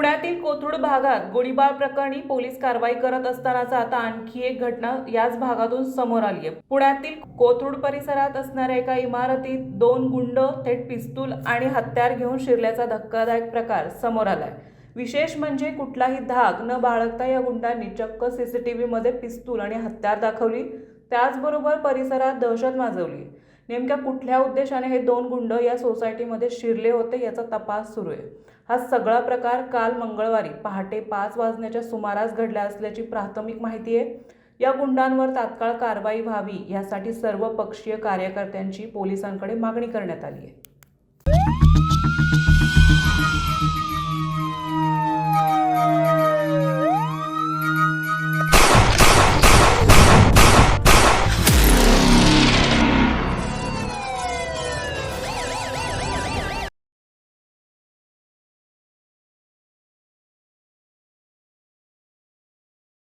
पुण्यातील कोथरूड भागात गोळीबार प्रकरणी पोलीस कारवाई करत असतानाचा आता आणखी एक घटना याच भागातून समोर आली आहे. पुण्यातील कोथरूड परिसरात असणाऱ्या एका इमारतीत दोन गुंड थेट पिस्तूल आणि हत्यार घेऊन शिरल्याचा धक्कादायक प्रकार समोर आलाय. विशेष म्हणजे कुठलाही धाक न बाळगता या गुंडांनी चक्क सीसीटीव्ही मध्ये पिस्तूल आणि हत्यार दाखवली. त्याचबरोबर परिसरात दहशत माजवली. नेमक्या कुठल्या उद्देशाने हे दोन गुंड या सोसायटीमध्ये शिरले होते याचा तपास सुरू आहे. हा सगळा प्रकार काल मंगळवारी पहाटे पाच वाजण्याच्या सुमारास घडला असल्याची प्राथमिक माहिती आहे. या गुंडांवर तात्काळ कारवाई व्हावी यासाठी सर्व पक्षीय कार्यकर्त्यांची पोलिसांकडे मागणी करण्यात आली आहे.